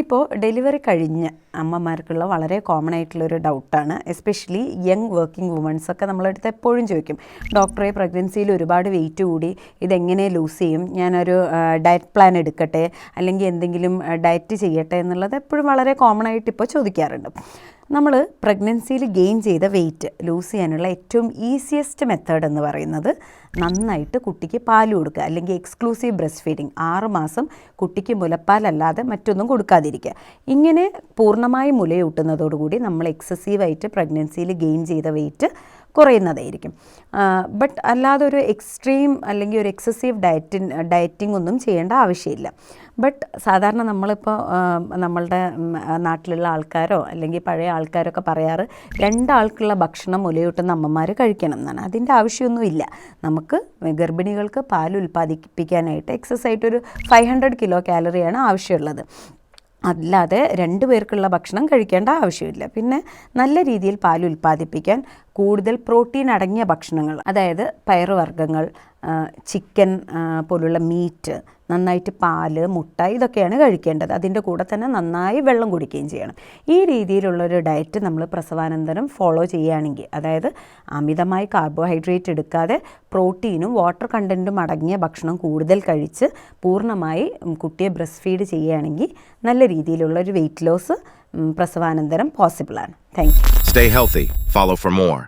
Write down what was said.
ഇപ്പോൾ ഡെലിവറി കഴിഞ്ഞ് അമ്മമാർക്കുള്ള വളരെ കോമൺ ആയിട്ടുള്ളൊരു ഡൗട്ടാണ് എസ്പെഷ്യലി യങ് വർക്കിംഗ് വുമൺസ് ഒക്കെ നമ്മളടുത്ത് എപ്പോഴും ചോദിക്കും ഡോക്ടറെ പ്രഗ്നൻസിയിൽ ഒരുപാട് വെയിറ്റ് കൂടി ഇതെങ്ങനെ ലൂസ് ചെയ്യും? ഞാനൊരു ഡയറ്റ് പ്ലാൻ എടുക്കട്ടെ? അല്ലെങ്കിൽ എന്തെങ്കിലും ഡയറ്റ് ചെയ്യട്ടെ? എന്നുള്ളത് എപ്പോഴും വളരെ കോമൺ ആയിട്ട് ഇപ്പോൾ ചോദിക്കാറുണ്ട്. നമ്മൾ പ്രഗ്നൻസിയിൽ ഗെയിൻ ചെയ്ത വെയിറ്റ് ലൂസ് ചെയ്യാനുള്ള ഏറ്റവും ഈസിയസ്റ്റ് മെത്തേഡ് എന്ന് പറയുന്നത് നന്നായിട്ട് കുട്ടിക്ക് പാൽ കൊടുക്കുക അല്ലെങ്കിൽ എക്സ്ക്ലൂസീവ് ബ്രസ്റ്റ് ഫീഡിങ് ആറുമാസം കുട്ടിക്ക് മുലപ്പാലല്ലാതെ മറ്റൊന്നും കൊടുക്കാതിരിക്കുക. ഇങ്ങനെ പൂർണമായി മുലയൂട്ടുന്നതോടുകൂടി നമ്മൾ എക്സസീവായിട്ട് പ്രഗ്നൻസിയിൽ ഗെയിൻ ചെയ്ത വെയിറ്റ് കുറയുന്നതായിരിക്കും. ബട്ട് അല്ലാതെ ഒരു എക്സ്ട്രീം അല്ലെങ്കിൽ ഒരു എക്സസീവ് ഡയറ്റിൻ ഡയറ്റിംഗ് ഒന്നും ചെയ്യേണ്ട ആവശ്യമില്ല. ബട്ട് സാധാരണ നമ്മളിപ്പോൾ നമ്മളുടെ നാട്ടിലുള്ള ആൾക്കാരോ അല്ലെങ്കിൽ പഴയ ആൾക്കാരൊക്കെ പറയാറ് രണ്ടാൾക്കുള്ള ഭക്ഷണം മുലയൂട്ടുന്ന അമ്മമാർ കഴിക്കണം എന്നാണ്. അതിന്റെ ആവശ്യമൊന്നുമില്ല നമുക്ക് ഗർഭിണികൾക്ക് പാൽ ഉൽപ്പാദിപ്പിക്കാനായിട്ട് എക്സസ് ആയിട്ട് ഒരു ഫൈവ് ഹൺഡ്രഡ് കിലോ കാലറിയാണ് ആവശ്യമുള്ളത്. അല്ലാതെ രണ്ടു പേർക്കുള്ള ഭക്ഷണം കഴിക്കേണ്ട ആവശ്യമില്ല. പിന്നെ നല്ല രീതിയിൽ പാൽ ഉൽപ്പാദിപ്പിക്കാൻ കൂടുതൽ പ്രോട്ടീൻ അടങ്ങിയ ഭക്ഷണങ്ങൾ അതായത് പയറുവർഗങ്ങൾ ചിക്കൻ പോലുള്ള മീറ്റ് നന്നായിട്ട് പാൽ മുട്ട ഇതൊക്കെയാണ് കഴിക്കേണ്ടത്. അതിന്റെ കൂടെ തന്നെ നന്നായി വെള്ളം കുടിക്കുകയും ചെയ്യണം. ഈ രീതിയിലുള്ളൊരു ഡയറ്റ് നമ്മൾ പ്രസവാനന്തരം ഫോളോ ചെയ്യുകയാണെങ്കിൽ അതായത് അമിതമായി കാർബോഹൈഡ്രേറ്റ് എടുക്കാതെ പ്രോട്ടീനും വാട്ടർ കണ്ടന്റും അടങ്ങിയ ഭക്ഷണം കൂടുതൽ കഴിച്ച് പൂർണമായി കുട്ടിയെ ബ്രസ്റ്റ് ഫീഡ് ചെയ്യുകയാണെങ്കിൽ നല്ല രീതിയിലുള്ളൊരു weight loss പ്രസവാനന്തരം പോസിബിളാണ് thank you Stay healthy. Follow for more.